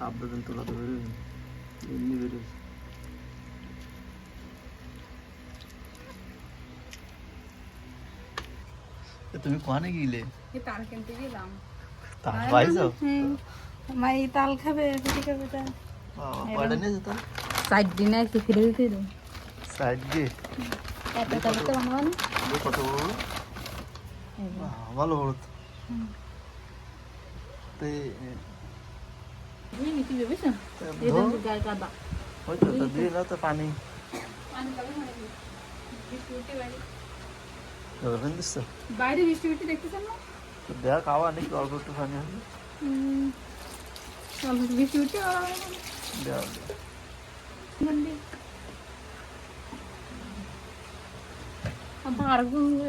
সাবধান তোলা তো বেরোবে এমনি বেরোবে তুমি কোয়ানে গিলে? তাল কিনতে গেলাম। তার পাইছো? মা তাল খাবে রুটি খাবে তা কয়টা নিয়ে যেত সাইড দিন আছে ফিরে দিতে দেবো সাইড দিয়ে? এত তালে তো বানাবো না কত বড়? ভালো বড় তো পানি? বৃষ্টি বাইরে বৃষ্টি বৃষ্টি দেখতেছেন না তো দেখ খাওয়া নাকি অল্প একটু পানি হবে অল্প একটু বৃষ্টি উঠছে দেওয়া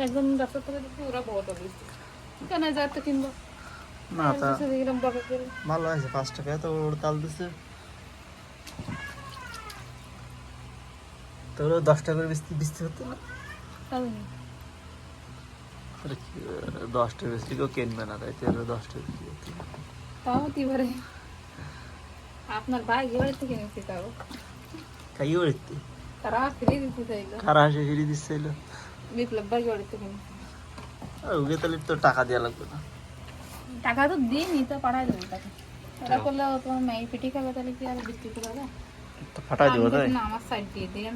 একজন রাস্তা থেকে দেখছি ওরা বৃষ্টি কেন যায় তো কিনবো না তা ভালো আছে পাঁচ টাকা এত বড় বড় তাল দিছে। তোর দশ টাকা করে বিস্তি বিস্তি হতো না দশ টাকা বেশি কেউ কিনবে না তাই তেরো দশ টাকা। তাও এবারে আপনার ভাই এবারে থেকে নিচ্ছে তাও? খাইয়ে উড়িতে তারা ফিরে দিতে চাইলো কারা হাসে ফিরিয়ে দিচ্ছিল বিপ্লব ভাই থেকে নিচ্ছে ওকে তাহলে তো টাকা দেওয়া লাগবে না। টাকা তো দিইনি তো পাঠাই দেবো টাকা ওরা করলে তোমার মেয়ে পিঠি খাবে তাহলে কি আর বিক্রি করে তো ফাটাই দেবো তাই? না আমার সাইড দিয়ে দিন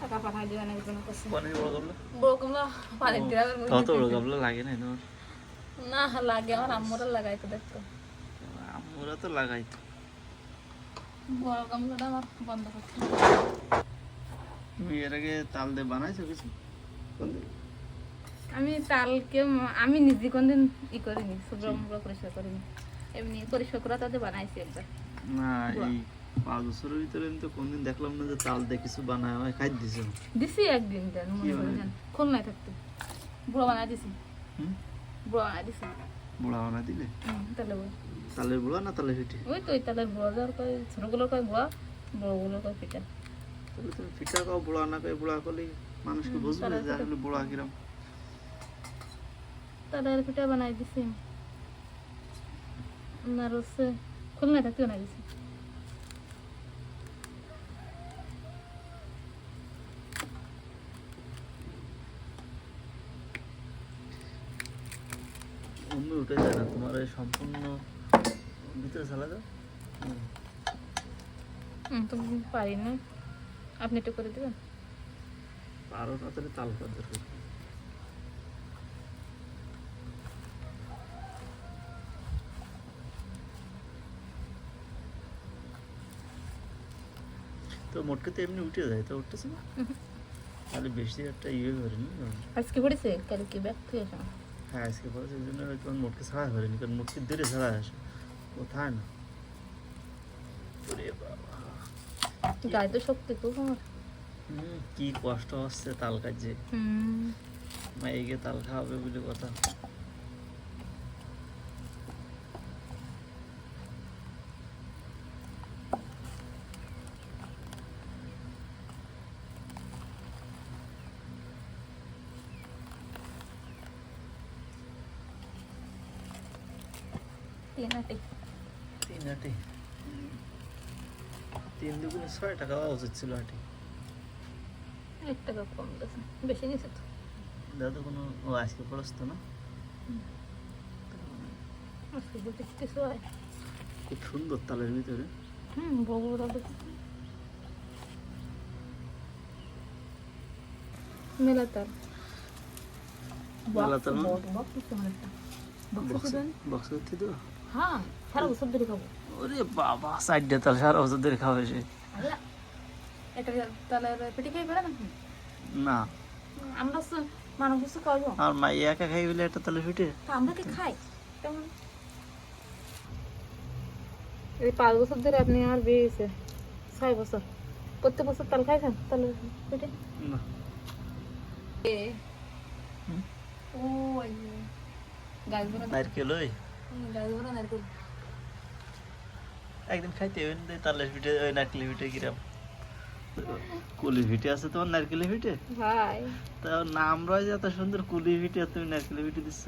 টাকা পাঠাই দেবেন একজনের কাছে বড় গাবলা? পানি দিয়ে তত বড় গাবলা লাগে না তোমার? না লাগে আমার আম্মুরা লাগাই তো দেখতো। আমরা তো লাগাই। তো বড় আমার বন্ধ করছে তুমি এর আগে তাল দিয়ে বানাইছো কিছু? কোনদিন? আমি তালকে আমি নিজে কোনদিন ই করিনি শুভ্র পরিষ্কার করিনি। এমনি পরিষ্কার করা তাদের বানাইছি একবার। না এই পাঁচ বছরের ভিতরে আমি তো কোনদিন দেখলাম না যে তাল দিয়ে কিছু বানায় হয় খাই দিছো। দিছি একদিন দেন মনে করে দেন খুলনায় থাকতে। বুড়ো বানাই দিছি। হুম? বুড়ো বানাই দিছি। বুড়া বানা দিলে? তাহলে তালের বুড়া না তালের পিঠে ওই তো ওই তাহলে বুড়ো যাওয়ার কয় ছোটগুলো কয় বুড়া বড়গুলো কয় পিঠা তাহলে তুমি পিঠা খাও বুড়া না খাই বুড়া করলে মানুষকে বুঝবে তালের যে আসলে বুড়া কিরম। তালের পিঠা বানাই দিছি। আর হচ্ছে খুলনায় থাকতে বানাই দিছি। অন্য উঠে যায় না তোমার এই সম্পূর্ণ ভিতরে চালা। হুম তো পারি না। আপনি একটু করে দেবেন। পারো না তাহলে তাল কর তো মোটকে তো এমনি উঠে যায় তো উঠতেছে না। তাহলে বেশি একটা ইয়ে করেনি আজকে পড়েছে? কালকে ব্যাগ থেকে হ্যাঁ আজকে পরে সেই জন্য হয়তো আমার মোটকে ছাড়া করেনি কারণ মোটকে ধীরে ছাড়া আসে। ও কোথায় না। ওরে বাবা। গায়ে তো শক্তি তো আমার। কি কষ্ট হচ্ছে তাল কাজে হুম। মাইকে তাল খাওয়াবে বলে কথা। তিন আটে তিন দুগুণে ছয় টাকা দেওয়া উচিত ছিল আটি। এক টাকা কম গেছে বেশি নিছে তো। দাদু কোনো ও আজকে পড়াস তো না। আজকে বলতে কিছু হয় খুব সুন্দর তালের ভিতরে। হুম বড় মেলা? বক্স বক্স তো হ্যাঁ সারা বছর ধরে খাব। ওরে বাবা সাইডে তাল সারা বছর ধরে খাওয়া সে। এটা তাহলে পেটে খেয়ে বেড়া নাকি? না। আমরা মানুষ কিছু খাব। আর মা একা খাই বলে একটা তালে ফিটে। আমরা কি খাই? এই পাঁচ বছর ধরে আপনি আমার বিয়ে ছয় বছর। প্রত্যেক বছর তাল খাইছেন তাহলে পেটে না? ও গাছ ভরা নারকেল ওই একদিন খাইতে হইন দে তালের পিঠে ওই নারকেলের পিঠে কিরাম কুলি পিঠে আছে তোমার নারকেলের পিঠে ভাই। তা নাম রয়েছে এত সুন্দর কুলি পিঠে তুমি নারকেলের পিঠে দিচ্ছ।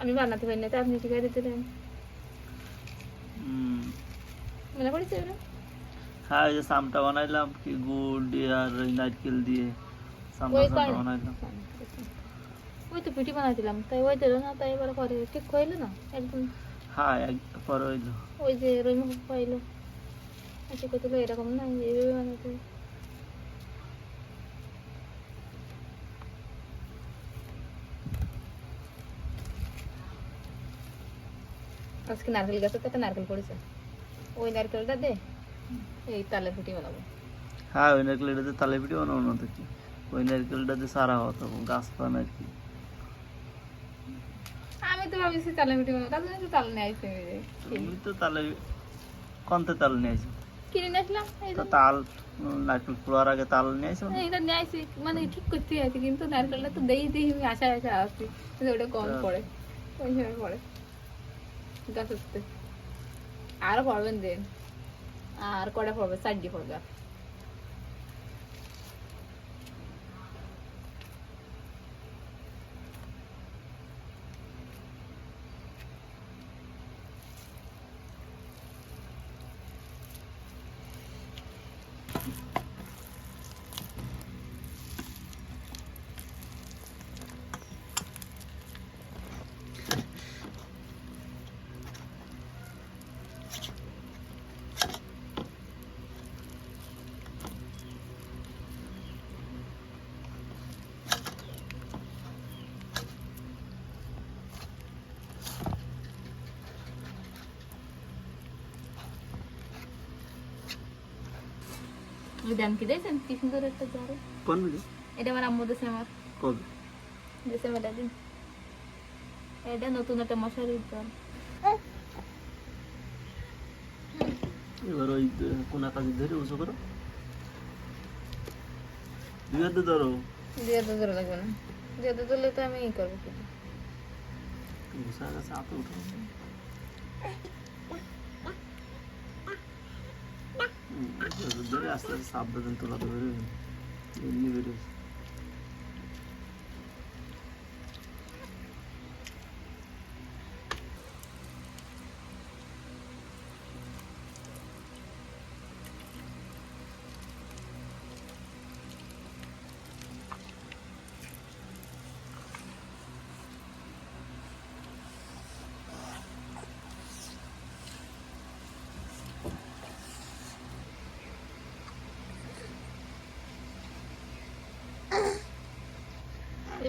আমি বানাতে পারি না তো আপনি শিখাই দিতে দেন। মনে পড়েছে হ্যাঁ ওই যে সামটা বানাইলাম কি গুড় দিয়ে আর ওই নারকেল দিয়ে সামটা বানাইলাম। ওই তো পিঠি বানাইছিলাম তাই ওই দিল না তাই এবার পরে ঠিক হইল না একদম। হ্যাঁ পরে হইল। ওই যে রই মুখ পাইলো। আচ্ছা কত এরকম না এইভাবে বানাতে আজকে নারকেল গাছে তো একটা নারকেল পড়েছে? ওই নারকেলটা দে এই তালের পিঠি বানাবো। হ্যাঁ ওই নারকেলটাতে তালে পিঠে বানাবো না তো কি? ওই নারকেলটাতে সারা হতো গাছ পান আর কি। আমি তো ভাবছি বানাবো। তার একটু তাল নিয়ে আসতে আমি তো তালে কন্তে তাল নিয়ে কিনে নিয়ে আসলাম তো তাল নারকেল পোড়ার আগে তাল নিয়ে আসো। না? এটা নিয়ে মানে ঠিক করতে আছে কিন্তু নারকেলটা তো দেই দেই আমি আশা আশা আসছি কিন্তু ওটা কম হ্যাঁ। পড়ে। ওই সময় পড়ে। গাছ উঠতে আরও পড়বেন দেন। আর কটা পড়বে? চারটি পড়বে। ওই দাম কি কি সুন্দর একটা ঝাড়ু কোন ভিডিও এটা আমার আম্মু দিয়েছে আমার কবে দিয়েছে মেলা দিন এটা নতুন একটা মশারির জল এবার ওই কোনা কাজে ধরে উঁচু করো দুই হাতে ধরো দিয়ে তো ধরে লাগবে না দিয়ে তো ধরলে তো আমি ই করব কি ঘুষা গেছে হাতে উঠো হুম, এবার ধরে আস্তে আস্তে সাপ বেঁধে তোলা তো বেরোবে এমনি বেরোবে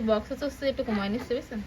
বক্স তো একটু কমায় নিচ্ছে বুঝছেন?